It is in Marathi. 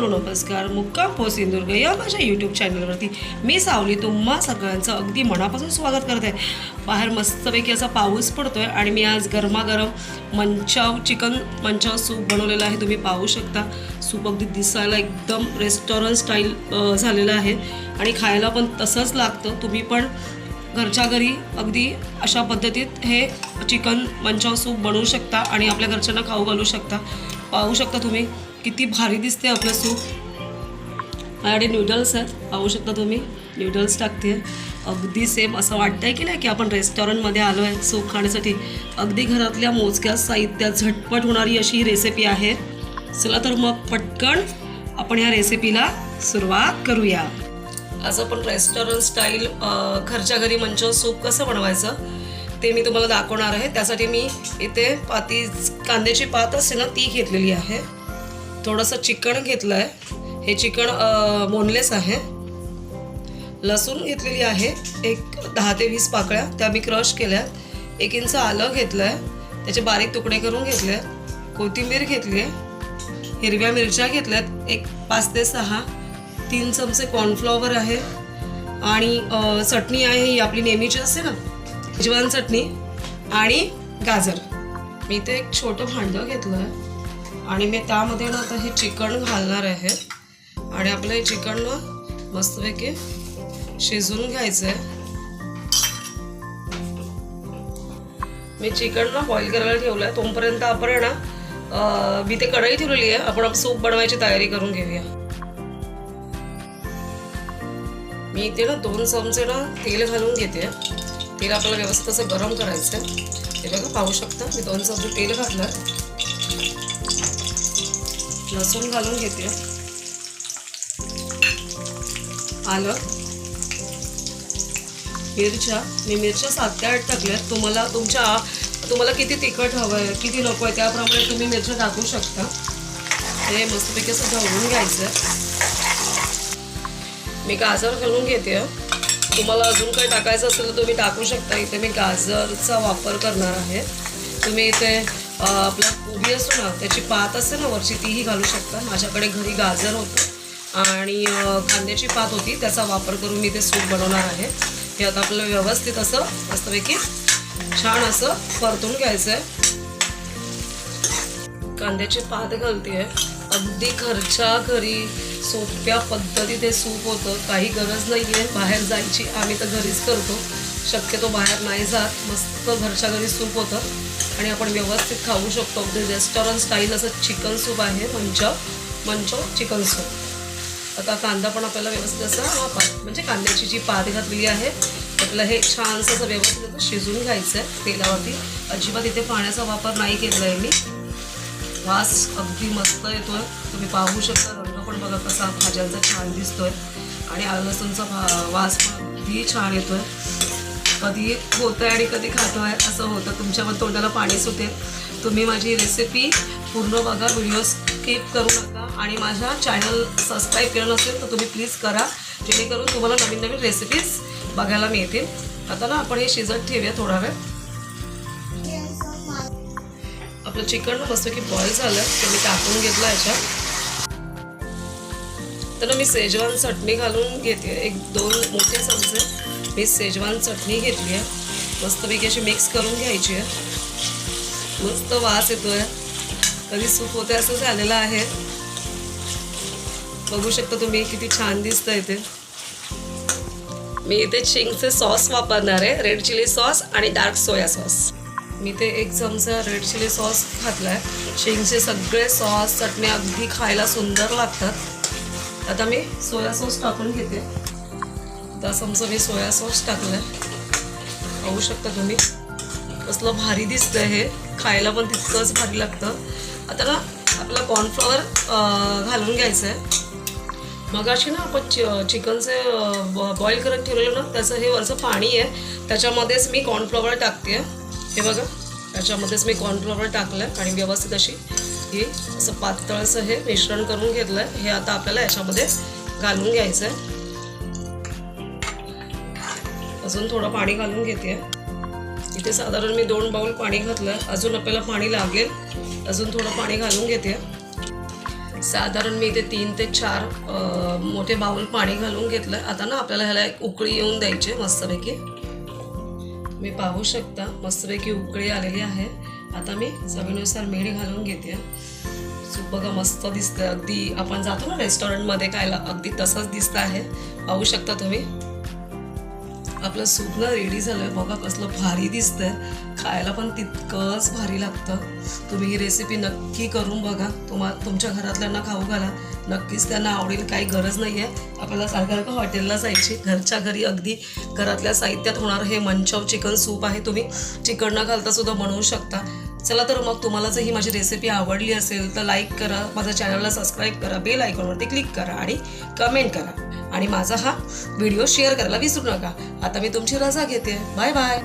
नमस्कार. मुक्काम पो सिंधुदुर्ग या माझ्या यूट्यूब चॅनलवरती मी सावली. तुम्हा सगळ्यांचं अगदी मनापासून स्वागत करते. बाहेर मस्तपैकी असा पाऊस पडतोय आणि मी आज गरमागरम मंचाव चिकन मंचाव सूप बनवलेलं आहे. तुम्ही पाहू शकता. सूप अगदी दिसायला एकदम रेस्टॉरंट स्टाईल झालेलं आहे. आणि खायला पण तसंच लागतं. तुम्ही पण घरच्या घरी अगदी अशा पद्धतीत हे चिकन मंचाव सूप बनवू शकता आणि आपल्या घरच्यांना खाऊ घालू शकता. पाहू शकता तुम्ही. किती भारी दिसते आपलं सूप. माझ्याकडे नूडल्स आहेत. पाहू शकता तुम्ही नूडल्स टाकते. अगदी सेम असं वाटतंय की नाही की आपण रेस्टॉरंटमध्ये आलो आहे सूप खाण्यासाठी. अगदी घरातल्या मोजक्या साहित्यात झटपट होणारी अशी ही रेसिपी आहे. चला तर मग पटकन आपण ह्या रेसिपीला सुरुवात करूया. आज आपण रेस्टॉरंट स्टाईल घरच्या घरी म्हणजे सूप कसं बनवायचं ते मी तुम्हाला दाखवणार आहे. त्यासाठी मी इथे पाती कांद्याची पात असते ना ती घेतलेली आहे. थोडंसं चिकन घेतलं आहे हे चिकन बोनलेस आहे. लसूण घेतलेली आहे. एक दहा ते वीस पाकळ्या. त्या मी क्रश केल्या. एक इंच आलं घेतलं आहे त्याचे बारीक तुकडे करून घेतले. कोथिंबीर घेतली. आहे हिरव्या मिरच्या घेतल्यात. एक पाच ते सहा तीन चमचे कॉर्नफ्लॉवर आहे. आणि चटणी आहे ही आपली नेहमीची असते ना? जेवण चटणी आणि गाजर. मी ते एक छोटं भांडं घेतलं आहे आणि मी त्यामध्ये ना आता हे चिकन घालणार आहे. आणि आपलं हे चिकन ना मस्तपैकी शिजवून घ्यायचं आहे मी चिकन ना बॉईल करायला ठेवलं आहे तोपर्यंत आपण आहे ना मी ते कढई ठेवलेली आहे. आपण सूप बनवायची तयारी करून घेऊया. मी इथे ना दोन चमचे ना तेल घालून घेते. तेल आपल्याला व्यवस्थित असं गरम करायचं आहे ते बघा पाहू शकता? मी दोन चमचे तेल घातलं. लसूण घालून घेते. आलं. मिरच्या. मी मिरच्या सात ते आठ टाकल्यात. तुम्हाला तुमच्या तुम्हाला किती तिखट हवं आहे किती नको आहे त्याप्रमाणे तुम्ही मिरच्या टाकू शकता. हे मस्तपैकी असं ढवळून घ्यायचं मी गाजर घालून घेते. तुम्हाला अजून काही टाकायचं असेल तर तुम्ही टाकू शकता. इथे मी गाजरचा वापर करणार आहे. तुम्ही इथे आपला कोबी असतो ना त्याची पात असते ना वरची तीही घालू शकता. माझ्याकडे घरी गाजर होतं आणि कांद्याची पात होती त्याचा वापर करून मी ते सूप बनवणार आहे. हे आता आपल्याला व्यवस्थित असं मस्तपैकी छान असं परतून घ्यायचं आहे कांद्याची पात घालते अगदी घरच्या घरी सोप्या पद्धतीत हे सूप होतं. काही गरज नाही आहे बाहेर जायची आम्ही तर घरीच करतो. शक्यतो बाहेर नाही जात. मस्त घरच्या घरी सूप होतं. आणि आपण व्यवस्थित खाऊ शकतो. अगदी रेस्टॉरंट स्टाईल असं चिकन सूप आहे. मंच मंच चिकन सूप आता कांदा पण आपल्याला व्यवस्थित असा हा पात म्हणजे कांद्याची जी पात घातलेली आहे आपलं हे छानसं असं व्यवस्थित असं शिजून घ्यायचं आहे तेलावरती. अजिबात इथे पाण्याचा वापर नाही केला आहे मी. वास अगदी मस्त येतो आहे तुम्ही पाहू शकता रंग पण बघा कसा भाज्यांचा छान दिसतो आहे आणि आलं लसूणचा वास पण अगदी छान येतो आहे कधी होतंय आणि कधी खातोय असं होतं. तुमच्या पण तोंडाला पाणी सुटेल. तुम्ही माझी रेसिपी पूर्ण बघा व्हिडिओ स्किप करू नका. आणि माझ्या चॅनल सबस्क्राईब केलं नसेल तर तुम्ही प्लीज करा. जेणेकरून तुम्हाला नवीन नवीन रेसिपीज बघायला मिळतील. आता ना आपण हे शिजत ठेवूया थोडा वेळ. आपलं चिकन मस्त की बॉईल झालं. ते मी टाकून घेतलं याच्यात. तर मी सेजवान चटणी घालून घेते. एक दोन मोठे चमचे. मी सेजवान चटणी घेतली आहे. मस्तपैकी अशी मिक्स करून घ्यायची आहे. मस्त वास येतो आहे कधी सूप होते असं झालेलं आहे. बघू शकता तुम्ही किती छान दिसतंय ते. मी इथे चिंगचे सॉस वापरणार आहे. रेड चिली सॉस आणि डार्क सोया सॉस मी ते एक चमचा रेड चिली सॉस घातला आहे चिंगचे सगळे सॉस चटणी अगदी खायला सुंदर लागतात. आता मी सोया सॉस टाकून घेते. आता समजा मी सोया सॉस टाकलं आहे पाहू शकता तुम्ही. कसलं भारी दिसतंय हे. खायला पण तितकंच भारी लागतं. आता ना आपला कॉर्नफ्लॉवर घालून घ्यायचं आहे मग अशी ना आपण चि चिकनचे बॉईल करत ठेवलेलं ना त्याचं हे वरचं पाणी आहे. त्याच्यामध्येच मी कॉर्नफ्लॉवर टाकते. हे बघा. त्याच्यामध्येच मी कॉर्नफ्लॉवर टाकलं आहे आणि व्यवस्थित अशी ही असं पातळसं हे मिश्रण करून घेतलं आहे हे आता आपल्याला याच्यामध्ये घालून घ्यायचं आहे अजून थोडं पाणी घालून घेते. इथे साधारण मी दोन बाउल पाणी घातलं. अजून आपल्याला पाणी लागेल. अजून थोडं पाणी घालून घेते. साधारण मी इथे तीन ते चार मोठे बाउल पाणी घालून घेतलं. आता ना आपल्याला ह्याला एक उकळी येऊन द्यायची मस्तपैकी. मी पाहू शकता मस्तपैकी उकळी आलेली आहे. आता मी चवीनुसार मीठ घालून घेते. सूप बघा मस्त दिसतं अगदी आपण जातो ना रेस्टॉरंटमध्ये खायला अगदी तसंच दिसतं आहे. पाहू शकता तुम्ही. आपलं सूप ना रेडी झालंय. बघा कसलं भारी दिसतंय. खायला पण तितकंच भारी लागतं. तुम्ही ही रेसिपी नक्की करून बघा. तुम्हा तुमच्या घरातल्यांना खाऊ घाला. नक्कीच त्यांना आवडेल काही गरज नाही आहे आपल्याला सारखं सारखं हॉटेलला जायची. घरच्या घरी अगदी घरातल्या साहित्यात होणार हे मंचाव चिकन सूप आहे. तुम्ही चिकन न घालता सुद्धा बनवू शकता. चला तर मग तुम्हाला जर ही माझी रेसिपी आवडली असेल तर लाईक करा माझ्या चॅनलला सबस्क्राईब करा बेल आयकॉनवरती क्लिक करा आणि कमेंट करा. आणि माझा हा व्हिडिओ शेअर करायला विसरू नका. आता मी तुमची रजा घेते. Bye bye